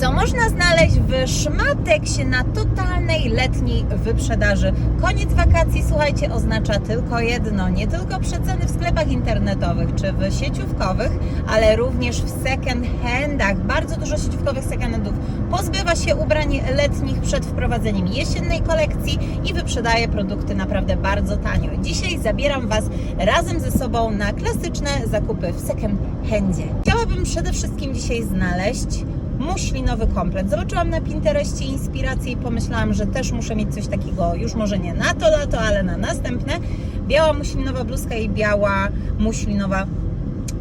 co można znaleźć w Szmateksie na totalnej letniej wyprzedaży. Koniec wakacji, słuchajcie, oznacza tylko jedno, nie tylko przeceny w sklepach internetowych czy w sieciówkowych, ale również w second handach. Bardzo dużo sieciówkowych second handów pozbywa się ubrań letnich przed wprowadzeniem jesiennej kolekcji i wyprzedaje produkty naprawdę bardzo tanio. Dzisiaj zabieram Was razem ze sobą na klasyczne zakupy w second handzie. Chciałabym przede wszystkim dzisiaj znaleźć muślinowy komplet. Zobaczyłam na Pinterestie inspirację i pomyślałam, że też muszę mieć coś takiego, już może nie na to lato, ale na następne. Biała muślinowa bluzka i biała muślinowa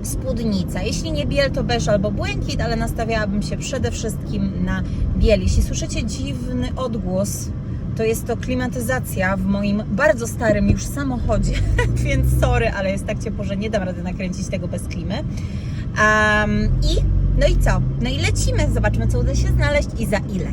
spódnica. Jeśli nie biel, to beż albo błękit, ale nastawiałabym się przede wszystkim na biel. Jeśli słyszycie dziwny odgłos, to jest to klimatyzacja w moim bardzo starym już samochodzie, więc sorry, ale jest tak ciepło, że nie dam rady nakręcić tego bez klimy. Um, I no i co? No i lecimy, zobaczmy co uda się znaleźć i za ile.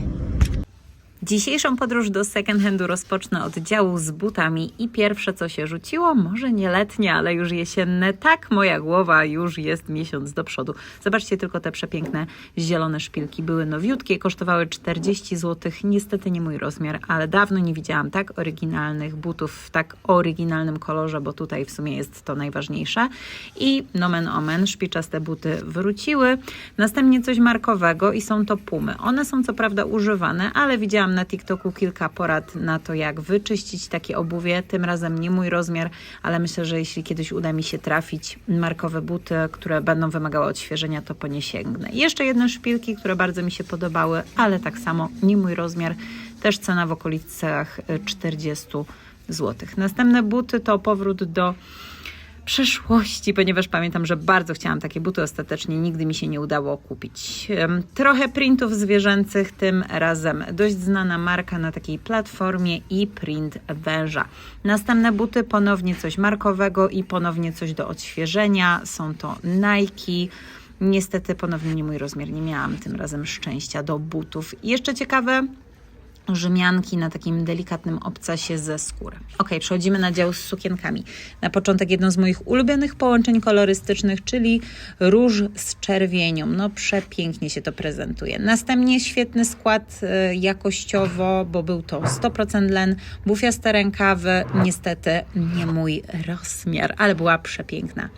Dzisiejszą podróż do second handu rozpocznę od działu z butami i pierwsze co się rzuciło, może nie letnie, ale już jesienne, tak moja głowa już jest miesiąc do przodu. Zobaczcie tylko te przepiękne zielone szpilki, były nowiutkie, kosztowały 40 zł, niestety nie mój rozmiar, ale dawno nie widziałam tak oryginalnych butów w tak oryginalnym kolorze, bo tutaj w sumie jest to najważniejsze. I nomen omen, szpiczaste buty wróciły. Następnie coś markowego i są to pumy. One są co prawda używane, ale widziałam na TikToku kilka porad na to, jak wyczyścić takie obuwie. Tym razem nie mój rozmiar, ale myślę, że jeśli kiedyś uda mi się trafić markowe buty, które będą wymagały odświeżenia, to po nie sięgnę. Jeszcze jedne szpilki, które bardzo mi się podobały, ale tak samo nie mój rozmiar. Też cena w okolicach e, 40 zł. Następne buty to powrót do przeszłości, ponieważ pamiętam, że bardzo chciałam takie buty, ostatecznie nigdy mi się nie udało kupić. Trochę printów zwierzęcych, tym razem dość znana marka na takiej platformie i print węża. Następne buty, ponownie coś markowego i ponownie coś do odświeżenia. Są to Nike. Niestety ponownie nie mój rozmiar, nie miałam tym razem szczęścia do butów. I jeszcze ciekawe, Rzymianki na takim delikatnym obcasie ze skóry. Ok, przechodzimy na dział z sukienkami. Na początek jedno z moich ulubionych połączeń kolorystycznych, czyli róż z czerwienią. No przepięknie się to prezentuje. Następnie świetny skład e, jakościowo, bo był to 100% len, bufiaste rękawy, niestety nie mój rozmiar, ale była przepiękna.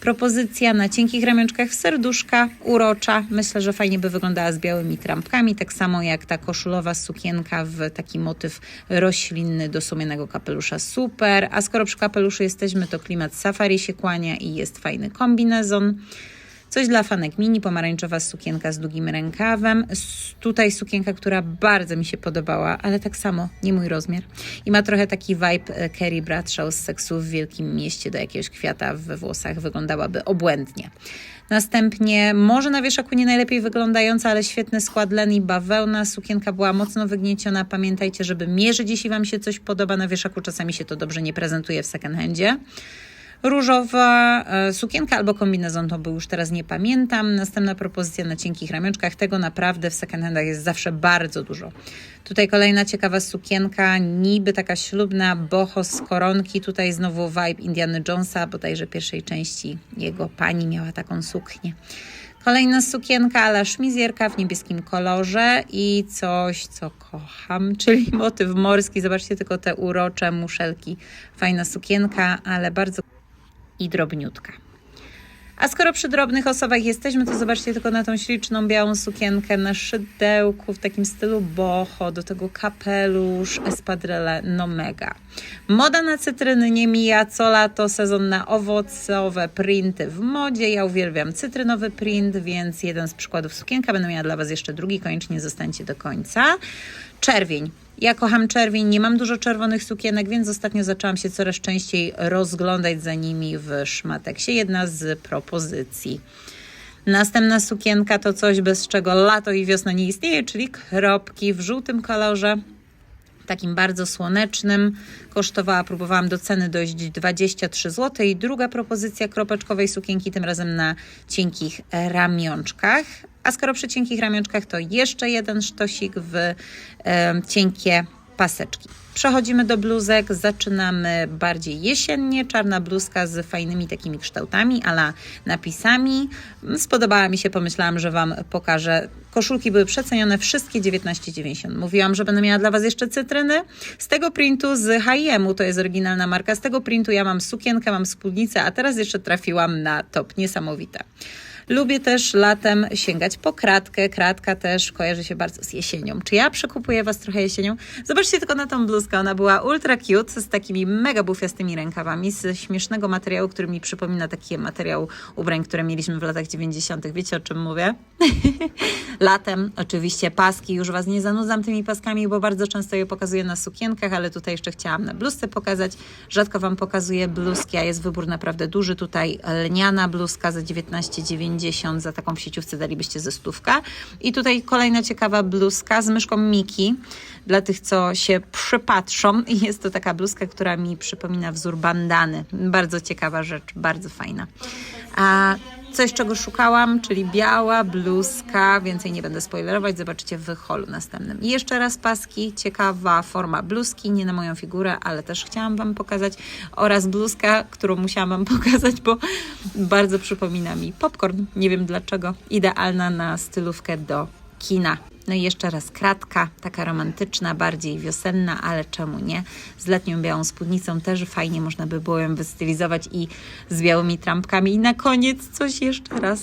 Propozycja na cienkich ramionczkach w serduszka, urocza. Myślę, że fajnie by wyglądała z białymi trampkami, tak samo jak ta koszulowa sukienka w taki motyw roślinny do sumiennego kapelusza. Super. A skoro przy kapeluszu jesteśmy, to klimat safari się kłania i jest fajny kombinezon. Coś dla fanek mini, pomarańczowa sukienka z długim rękawem. Tutaj sukienka, która bardzo mi się podobała, ale tak samo nie mój rozmiar. I ma trochę taki vibe e, Kerry Bradshaw z seksu w wielkim mieście do jakiegoś kwiata we włosach. Wyglądałaby obłędnie. Następnie, może na wieszaku nie najlepiej wyglądająca, ale świetny skład len i bawełna. Sukienka była mocno wygnieciona. Pamiętajcie, żeby mierzyć, jeśli Wam się coś podoba na wieszaku. Czasami się to dobrze nie prezentuje w second handzie różowa e, sukienka albo kombinezon, to był już teraz nie pamiętam. Następna propozycja na cienkich ramionczkach. Tego naprawdę w second handach jest zawsze bardzo dużo. Tutaj kolejna ciekawa sukienka, niby taka ślubna, boho z koronki. Tutaj znowu vibe Indiana Jonesa, bodajże pierwszej części jego pani miała taką suknię. Kolejna sukienka ala szmizjerka w niebieskim kolorze i coś, co kocham, czyli motyw morski. Zobaczcie tylko te urocze muszelki. Fajna sukienka, ale bardzo i drobniutka. A skoro przy drobnych osobach jesteśmy, to zobaczcie tylko na tą śliczną białą sukienkę na szydełku w takim stylu boho, do tego kapelusz, espadrele, no mega. Moda na cytryny nie mija, co lato sezon na owocowe printy w modzie. Ja uwielbiam cytrynowy print, więc jeden z przykładów sukienka. Będę miała dla Was jeszcze drugi, koniecznie zostańcie do końca. Czerwień. Ja kocham czerwień, nie mam dużo czerwonych sukienek, więc ostatnio zaczęłam się coraz częściej rozglądać za nimi w szmateksie. Jedna z propozycji. Następna sukienka to coś, bez czego lato i wiosna nie istnieje, czyli kropki w żółtym kolorze takim bardzo słonecznym. Kosztowała, próbowałam do ceny dojść 23 zł. I druga propozycja kropeczkowej sukienki, tym razem na cienkich ramionczkach. A skoro przy cienkich ramionczkach, to jeszcze jeden sztosik w cienkie paseczki. Przechodzimy do bluzek, zaczynamy bardziej jesiennie, czarna bluzka z fajnymi takimi kształtami, ala napisami. Spodobała mi się, pomyślałam, że Wam pokażę. Koszulki były przecenione, wszystkie 19,90. Mówiłam, że będę miała dla Was jeszcze cytryny. Z tego printu z H&M, to jest oryginalna marka, z tego printu ja mam sukienkę, mam spódnicę, a teraz jeszcze trafiłam na top, niesamowite. Lubię też latem sięgać po kratkę. Kratka też kojarzy się bardzo z jesienią. Czy ja przekupuję Was trochę jesienią? Zobaczcie tylko na tą bluzkę. Ona była ultra cute, z takimi mega bufiastymi rękawami, z śmiesznego materiału, który mi przypomina taki materiał ubrań, które mieliśmy w latach 90. Wiecie o czym mówię? Latem oczywiście paski. Już Was nie zanudzam tymi paskami, bo bardzo często je pokazuję na sukienkach, ale tutaj jeszcze chciałam na bluzce pokazać. Rzadko Wam pokazuję bluzki, a jest wybór naprawdę duży. Tutaj lniana bluzka za 19,90 za taką sieciówce dalibyście ze stówka. I tutaj kolejna ciekawa bluzka z myszką Miki. Dla tych, co się przypatrzą. I jest to taka bluzka, która mi przypomina wzór bandany. Bardzo ciekawa rzecz, bardzo fajna. A coś, czego szukałam, czyli biała bluzka. Więcej nie będę spoilerować, zobaczycie w holu następnym. I jeszcze raz paski, ciekawa forma bluzki, nie na moją figurę, ale też chciałam Wam pokazać. Oraz bluzka, którą musiałam Wam pokazać, bo bardzo przypomina mi popcorn. Nie wiem dlaczego. Idealna na stylówkę do kina. No i jeszcze raz kratka, taka romantyczna, bardziej wiosenna, ale czemu nie? Z letnią białą spódnicą też fajnie można by było ją wystylizować i z białymi trampkami. I na koniec coś jeszcze raz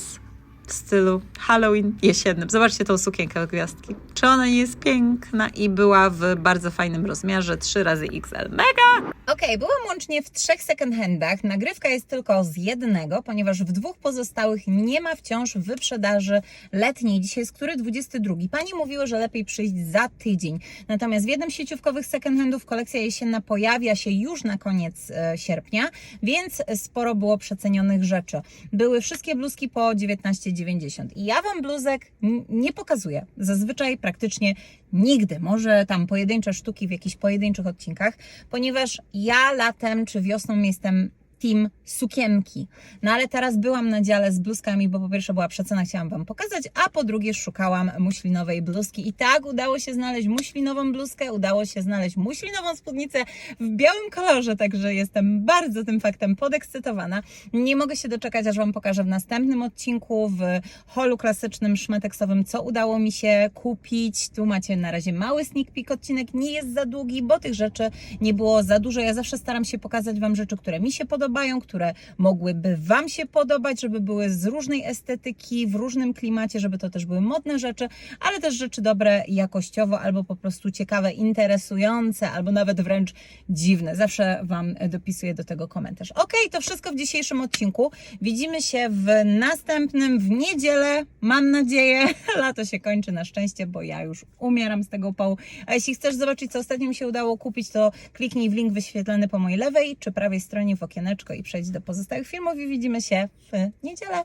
w stylu Halloween jesiennym. Zobaczcie tą sukienkę gwiazdki. Czy ona jest piękna i była w bardzo fajnym rozmiarze 3 razy XL. Mega! Okej, byłam łącznie w trzech second handach. Nagrywka jest tylko z jednego, ponieważ w dwóch pozostałych nie ma wciąż wyprzedaży letniej. Dzisiaj jest który? 22. Pani mówiła, że lepiej przyjść za tydzień. Natomiast w jednym z sieciówkowych second handów kolekcja jesienna pojawia się już na koniec e, sierpnia, więc sporo było przecenionych rzeczy. Były wszystkie bluzki po 19,90. I ja Wam bluzek nie pokazuję. Zazwyczaj praktycznie nigdy. Może tam pojedyncze sztuki w jakichś pojedynczych odcinkach, ponieważ ja latem czy wiosną jestem team sukienki. No ale teraz byłam na dziale z bluzkami, bo po pierwsze była przecena, chciałam Wam pokazać, a po drugie szukałam muślinowej bluzki. I tak udało się znaleźć muślinową bluzkę, udało się znaleźć muślinową spódnicę w białym kolorze, także jestem bardzo tym faktem podekscytowana. Nie mogę się doczekać, aż Wam pokażę w następnym odcinku w holu klasycznym szmeteksowym, co udało mi się kupić. Tu macie na razie mały sneak peek, odcinek nie jest za długi, bo tych rzeczy nie było za dużo. Ja zawsze staram się pokazać Wam rzeczy, które mi się podobają, które mogłyby Wam się podobać, żeby były z różnej estetyki, w różnym klimacie, żeby to też były modne rzeczy, ale też rzeczy dobre jakościowo, albo po prostu ciekawe, interesujące, albo nawet wręcz dziwne. Zawsze Wam dopisuję do tego komentarz. Ok, to wszystko w dzisiejszym odcinku. Widzimy się w następnym, w niedzielę, mam nadzieję. Lato się kończy na szczęście, bo ja już umieram z tego upału. A jeśli chcesz zobaczyć, co ostatnio mi się udało kupić, to kliknij w link wyświetlony po mojej lewej czy prawej stronie w i przejdź do pozostałych filmów i widzimy się w niedzielę.